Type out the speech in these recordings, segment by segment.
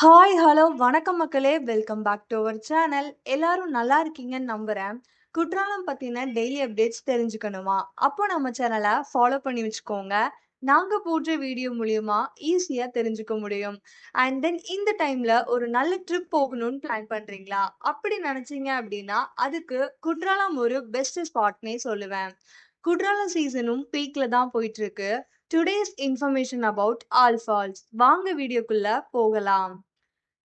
Hi, hello, வணக்கம் மக்களே! Welcome back to our channel. எல்லாரும் நல்லா இருக்கீங்கன்னு நம்புறேன். குற்றாலம் பத்தின டெய்லி அப்டேட்ஸ் தெரிஞ்சுக்கணுமா? அப்போ நம்ம சேனலை ஃபாலோ பண்ணி வச்சுக்கோங்க. நாங்க போடுற வீடியோ மூலியமா ஈஸியா தெரிஞ்சுக்க முடியும். அண்ட் தென் இந்த டைம்ல ஒரு நல்ல ட்ரிப் போகணும்னு பிளான் பண்றீங்களா? அப்படி நெனச்சீங்க அப்படின்னா அதுக்கு குற்றாலம் ஒரு பெஸ்ட் ஸ்பாட்னே சொல்லுவேன். குற்றாலம் சீசனும் பீக்ல தான் போயிட்டுருக்கு. Today's information about all falls. வாங்க வீடியோக்குள்ள போகலாம்.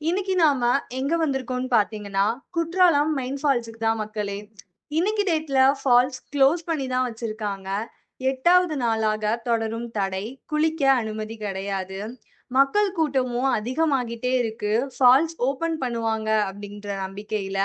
இன்னைக்கு நாம எங்க வந்திருக்கோம்னு பாத்தீங்கன்னா குற்றாலம் மெயின் ஃபால்ஸுக்கு தான் மக்களே. இன்னைக்கு டேட்ல ஃபால்ஸ் க்ளோஸ் பண்ணி தான் வச்சிருக்காங்க. எட்டாவது நாளாக தொடரும் தடை. குளிக்க அனுமதி கிடையாது. மக்கள் கூட்டமும் அதிகமாகிட்டே இருக்கு. ஃபால்ஸ் ஓப்பன் பண்ணுவாங்க அப்படின்ற நம்பிக்கையில.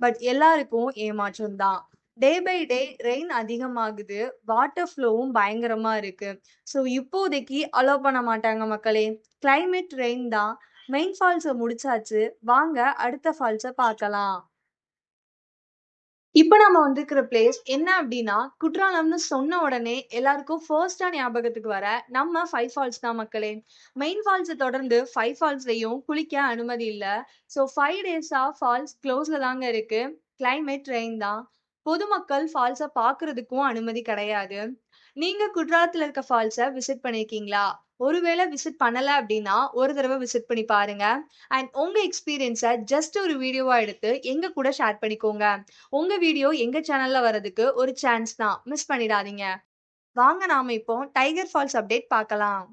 பட் எல்லாருக்கும் ஏமாற்றம் தான். டே பை டே ரெயின் அதிகமாகுது. வாட்டர் ஃப்ளோவும் பயங்கரமா இருக்கு. ஸோ இப்போதைக்கு அலோவ் பண்ண மாட்டாங்க மக்களே. கிளைமேட் ரெயின் தான். மெயின் ஃபால்ஸை முடிச்சாச்சு. வாங்க அடுத்த ஃபால்ஸை பார்க்கலாம். இப்போ நம்ம வந்திருக்கிற பிளேஸ் என்ன அப்படின்னா குற்றாலம்னு சொன்ன உடனே எல்லாருக்கும் ஃபர்ஸ்டா ஞாபகத்துக்கு வர நம்ம ஃபைவ் ஃபால்ஸ் தான் மக்களே. மெயின் ஃபால்ஸை தொடர்ந்து ஃபைவ் ஃபால்ஸ்லையும் குளிக்க அனுமதி இல்லை ஸோ ஃபைவ் டேஸா ஃபால்ஸ் க்ளோஸ்ல தாங்க இருக்கு. கிளைமேட் ரெயின் தான். பொதுமக்கள் ஃபால்ஸை பார்க்கறதுக்கும் அனுமதி கிடையாது. நீங்க குற்றாலத்தில் இருக்க ஃபால்ஸை விசிட் பண்ணியிருக்கீங்களா? ஒருவேளை விசிட் பண்ணல அப்படின்னா ஒரு தடவை விசிட் பண்ணி பாருங்க. அண்ட் உங்க எக்ஸ்பீரியன்ஸை ஜஸ்ட் ஒரு வீடியோவா எடுத்து எங்க கூட ஷேர் பண்ணிக்கோங்க. உங்க வீடியோ எங்க சேனல்ல வரதுக்கு ஒரு சான்ஸ் தான். மிஸ் பண்ணிடாதீங்க. வாங்க நாம இப்போ டைகர் ஃபால்ஸ் அப்டேட் பார்க்கலாம்.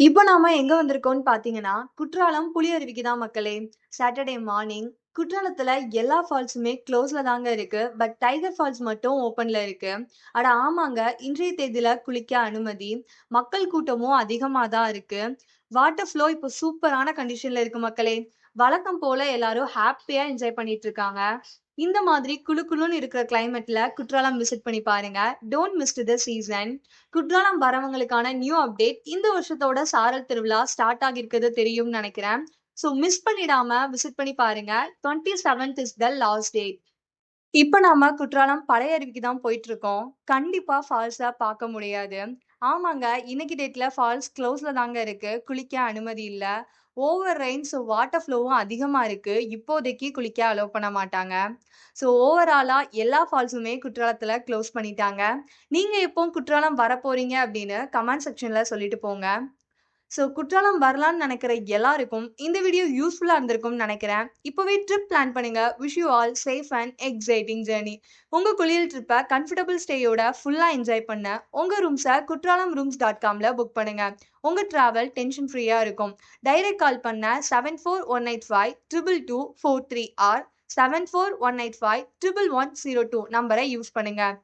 இப்போ நாம எங்க வந்திருக்கோம்னு பாத்தீங்கன்னா குற்றாலம் புலியருவிக்கு தான் மக்களே. சாட்டர்டே மார்னிங் குற்றாலத்துல எல்லா ஃபால்ஸுமே க்ளோஸ்ல தாங்க இருக்கு. பட் டைகர் ஃபால்ஸ் மட்டும் ஓப்பன்ல இருக்கு. அட ஆமாங்க, இன்றைய தேதியில குளிக்க அனுமதி. மக்கள் கூட்டமும் அதிகமா தான் இருக்கு. வாட்டர் ஃப்ளோ இப்போ சூப்பரான கண்டிஷன்ல இருக்கு மக்களே. வழக்கம் போல எல்லாரும் ஹாப்பியா என்ஜாய் பண்ணிட்டு இருக்காங்க. இந்த மாதிரி குளு குளுன்னு இருக்கிற கிளைமேட்ல குற்றாலம் விசிட் பண்ணி பாருங்க. Don't miss the season. Courtallam வரவங்களுக்கான new update இந்த வருஷத்தோட சாரல் திருவிழா ஸ்டார்ட் ஆகியிருக்கிறது தெரியும்னு நினைக்கிறேன் ஸோ மிஸ் பண்ணிடாம விசிட் பண்ணி பாருங்க. 27த் இஸ் த லாஸ்ட் டேட். இப்போ நாம குற்றாலம் பழையருவிக்கு தான் போயிட்டுருக்கோம். கண்டிப்பா ஃபால்ஸா பார்க்க முடியாது. ஆமாங்க, இன்னைக்கு டேட்ல ஃபால்ஸ் க்ளோஸ்ல தாங்க இருக்கு. குளிக்க அனுமதி இல்ல. ஓவர் ரெயின் ஸோ வாட்டர் ஃப்ளோவும் அதிகமா இருக்கு. இப்போதைக்கு குளிக்க அலோவ் பண்ண மாட்டாங்க. ஸோ ஓவராலா எல்லா ஃபால்ஸுமே குற்றாலத்துல க்ளோஸ் பண்ணிட்டாங்க. நீங்க எப்போ குற்றாலம் வரப்போறீங்க அப்படின்னு கமெண்ட் செக்ஷன்ல சொல்லிட்டு போங்க. ஸோ குற்றாலம் வரலான்னு நினைக்கிற எல்லாருக்கும் இந்த வீடியோ யூஸ்ஃபுல்லாக இருந்திருக்கும்னு நினைக்கிறேன் இப்போவே ட்ரிப் பிளான் பண்ணுங்க. Wish you all safe and exciting journey உங்கள் குளியல் ட்ரிப்பை கம்ஃபர்டபுள் ஸ்டேயோட ஃபுல்லாக என்ஜாய் பண்ண உங்கள் ரூம்ஸை குற்றாலம் ரூம்ஸ் டாட் காமில் புக் பண்ணுங்க. உங்கள் ட்ராவல் டென்ஷன் ஃப்ரீயாக இருக்கும். டைரக்ட் கால் பண்ண 7418522243 or seven four one nine five triple one zero two நம்பரை யூஸ் பண்ணுங்கள்